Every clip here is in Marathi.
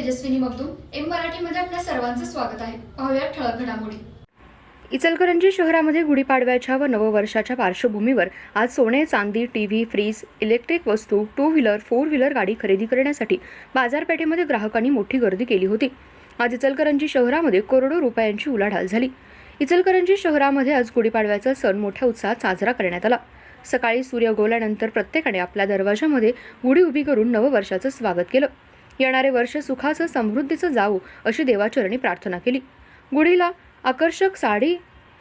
तेजस्विनी मगदूम एम मराठीमध्ये आपल्या सर्वांचं स्वागत आहे. पाहूया ठळक घडामोडी. इचलकरंजी शहरामध्ये गुढीपाडव्याच्या व नववर्षाच्या पार्श्वभूमीवर आज सोने चांदी टी व्ही फ्रीज इलेक्ट्रिक वस्तू टू व्हीलर फोर व्हीलर गाडी खरेदी करण्यासाठी बाजारपेठेमध्ये ग्राहकांनी मोठी गर्दी केली होती. आज इचलकरंजी शहरामध्ये करोडो रुपयांची उलाढाल झाली. इचलकरंजी शहरामध्ये आज गुढीपाडव्याचा सण मोठ्या उत्साहात साजरा करण्यात आला. सकाळी सूर्य उगवल्यानंतर प्रत्येकाने आपल्या दरवाजामध्ये गुढी उभी करून नववर्षाचं स्वागत केलं. येणारे वर्ष सुखाचं समृद्धीचं जावो अशी देवाचरणी प्रार्थना केली. गुढीला आकर्षक साडी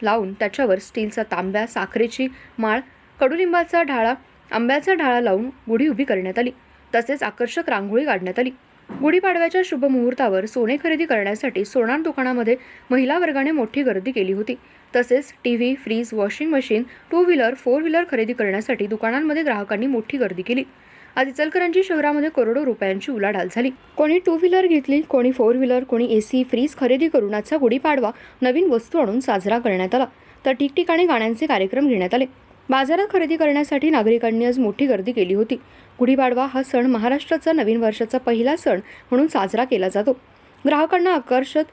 लावून त्याच्यावर स्टीलचा तांब्या साखरेची माळ कडुलिंबाचा ढाळा आंब्याचा ढाळा लावून गुढी उभी करण्यात आली. तसेच आकर्षक रांगोळी काढण्यात आली. गुढीपाडव्याच्या शुभ मुहूर्तावर सोने खरेदी करण्यासाठी सोनार दुकानामध्ये महिला वर्गाने मोठी गर्दी केली होती. तसेच T V fridge washing machine two wheeler four wheeler खरेदी करण्यासाठी दुकानांमध्ये ग्राहकांनी मोठी गर्दी केली. आज इचलकरंजी शहरामध्ये करोडो रुपयांची उलाढाल झाली. कोणी टू व्हीलर घेतली कोणी फोर व्हीलर कोणी एसी फ्रीज खरेदी करून आजचा गुढीपाडवा नवीन वस्तू आणून साजरा करण्यात आला. तर ठिकठिकाणी गाण्यांचे कार्यक्रम घेण्यात आले. बाजारात खरेदी करण्यासाठी नागरिकांनी आज मोठी गर्दी केली होती. गुढीपाडवा हा सण महाराष्ट्राचा नवीन वर्षाचा पहिला सण म्हणून साजरा केला जातो. ग्राहकांना आकर्षित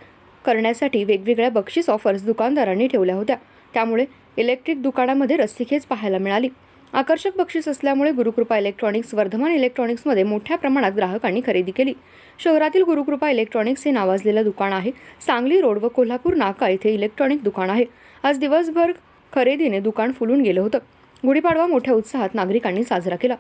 करण्यासाठी वेगवेगळ्या बक्षीस ऑफर्स दुकानदारांनी ठेवल्या होत्या. त्यामुळे इलेक्ट्रिक दुकानामध्ये रस्सीखेच पाहायला मिळाली. आकर्षक बक्षीस असल्यामुळे गुरुकृपा इलेक्ट्रॉनिक्स वर्धमान इलेक्ट्रॉनिक्समध्ये मोठ्या प्रमाणात ग्राहकांनी खरेदी केली. शहरातील गुरुकृपा इलेक्ट्रॉनिक्स हे नावाजलेलं दुकान आहे. सांगली रोड व कोल्हापूर नाका येथे इलेक्ट्रॉनिक दुकान आहे. आज दिवसभर खरेदीने दुकान फुलून गेलं होतं. गुढीपाडवा मोठ्या उत्साहात नागरिकांनी साजरा केला.